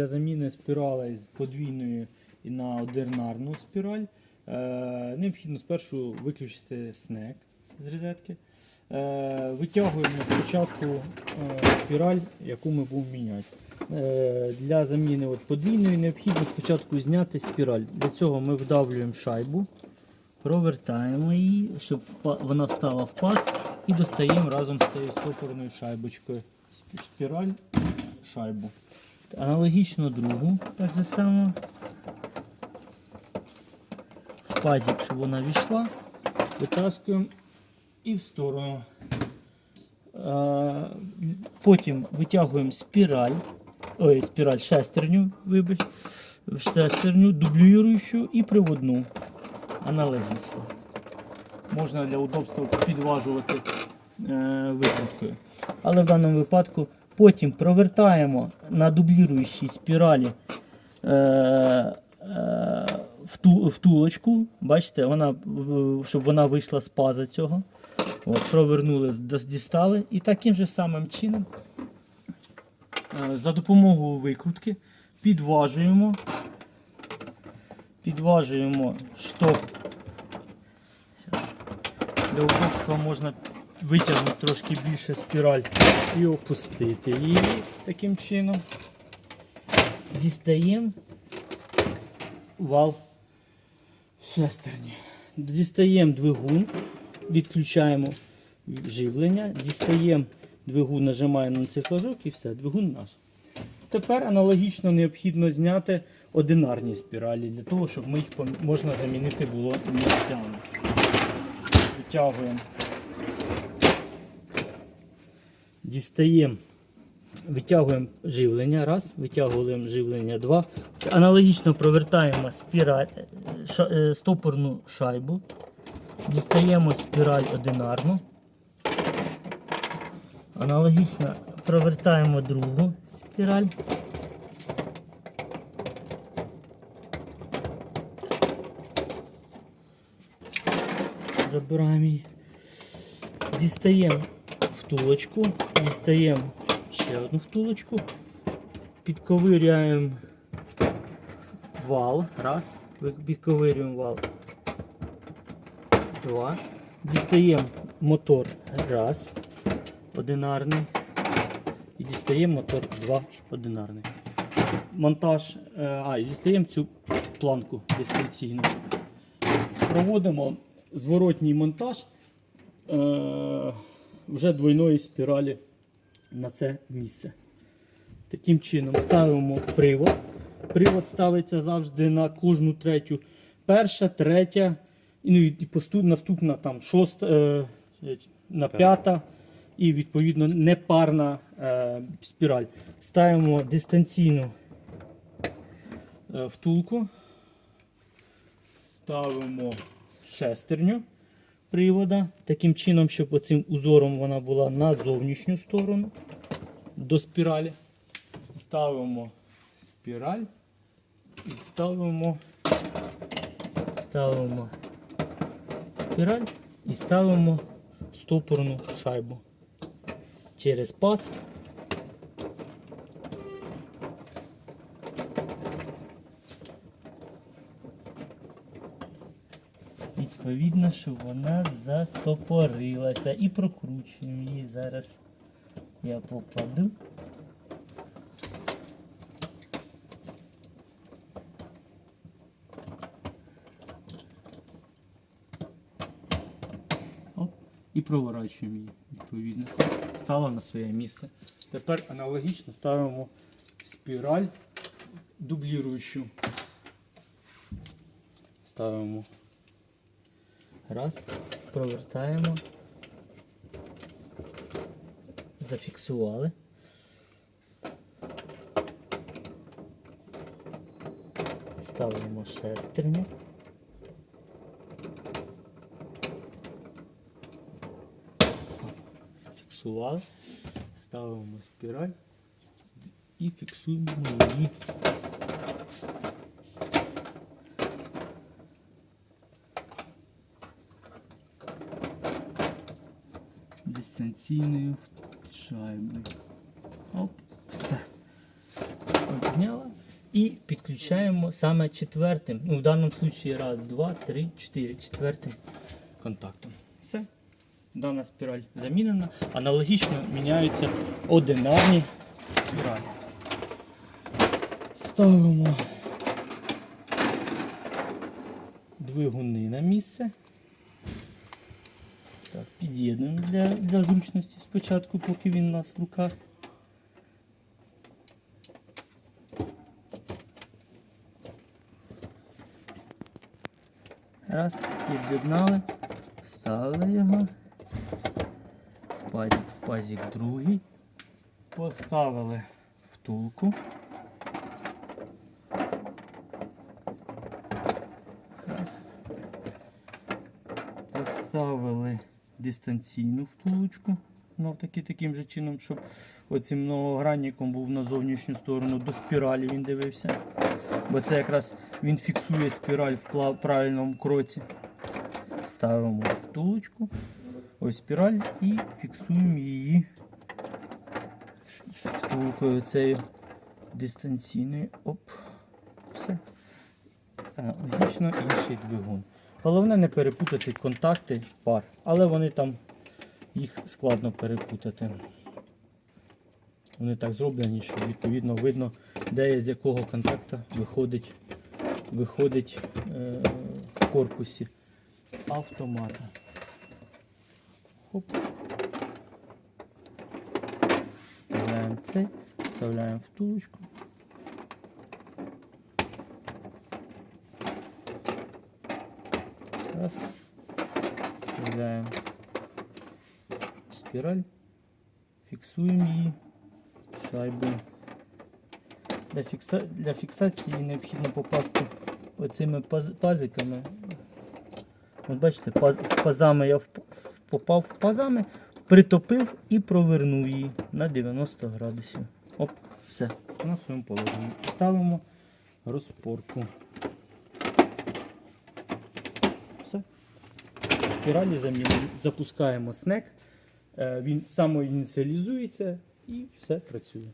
для заміни спіралей з подвійної на одинарну спіраль е, необхідно спершу виключити снек з розетки. Е, витягуємо спочатку е, спіраль, яку ми будемо міняти. Для заміни подвійної необхідно спочатку зняти спіраль. Для цього ми вдавлюємо шайбу, провертаємо її, щоб вона встала в паз і достаємо разом з цією стопорною шайбочкою спіраль шайбу. Аналогічно другу, так же само. В пазик, щоб вона війшла, витаскуємо і в сторону. Потім витягуємо спіраль, ой, спіраль шестерню, вибач, шестерню, дублюючу і приводну. Аналогічно. Можна для удобства підважувати е, викруткою. Але в даному випадку потім провертаємо на дублюючій спіралі е, е, вту- втулочку. Бачите, вона, щоб вона вийшла з паза цього. От, провернули, дістали. І таким же самим чином е, за допомогою викрутки підважуємо. Підважуємо шток. Для удобства можна витягнути трошки більше спіраль і опустити її таким чином. Дістаємо вал шестерні. Дістаємо двигун, відключаємо живлення, дістаємо двигун, нажимаємо на цей флажок і все, двигун наш. Тепер аналогічно необхідно зняти одинарні спіралі для того, щоб ми їх можна замінити було місцями. Витягуємо. Дістаємо, витягуємо живлення. Раз, витягуємо живлення два. Аналогічно провертаємо спіраль, ша- е, стопорну шайбу. Дістаємо спіраль одинарну. Аналогічно провертаємо другу спіраль. Забираємо її. Дістаємо втулочку, дістаємо ще одну втулочку, підковиряємо вал. Раз. Підковирюємо вал. Два. Дістаємо мотор. Раз. Одинарний. І дістаємо мотор 2 одинарний. Монтаж. е, А, і дістаємо цю планку дистанційну. Проводимо зворотній монтаж е, вже двойної спіралі на це місце. Таким чином ставимо привод. Привод ставиться завжди на кожну третю. Перша, третя, і, ну, і посту- наступна там шоста, е, на п'ята і відповідно непарна е, спіраль. Ставимо дистанційну е, втулку. Ставимо шестерню привода. Таким чином, щоб оцим узором вона була на зовнішню сторону до спіралі. Ставимо спіраль і ставимо, ставимо спіраль і ставимо стопорну шайбу через паз. Відповідно, що вона застопорилася і прокручуємо її. Зараз я попаду. Оп, і проворачуємо її, відповідно. Стала на своє місце. Тепер аналогічно ставимо спіраль дубліруючу. Ставимо Раз, провертаємо, зафіксували. Ставимо шестерню. Зафіксували. Ставимо спіраль і фіксуємо її. Дистанційною шайбою. Оп, все. Підняла. І підключаємо саме четвертим. Ну, в даному випадку раз, два, три, чотири. Четвертим контактом. Все. Дана спіраль замінена. Аналогічно міняються одинарні спіралі. Ставимо двигуни на місце. Під'єднуємо для, для зручності спочатку, поки він у нас в руках. Раз, під'єднали, вставили його. В пазик другий. Поставили втулку. Раз. Поставили дистанційну втулочку. Ну, таки, таким же чином, щоб оцим многогранником був на зовнішню сторону до спіралі він дивився. Бо це якраз він фіксує спіраль в правильному кроці. Ставимо втулочку, ось спіраль і фіксуємо її втулкою цією дистанційною. Оп. Все. Аналогічно інший двигун. Головне не перепутати контакти пар, але вони там їх складно перепутати. Вони так зроблені, що відповідно видно, де з якого контакта виходить, виходить е, в корпусі автомата. Хоп. Вставляємо цей, вставляємо втулочку. Раз. Вставляємо спіраль, фіксуємо її шайбою. Для, фікса... Для фіксації необхідно попасти оцими паз... пазиками. От бачите, паз... пазами я в- попав в пазами, притопив і провернув її на 90 градусів. Оп, все, на своєму положенні. Ставимо розпорку. Все. Спіралі. Запускаємо снек. Е, Він самоініціалізується і все працює.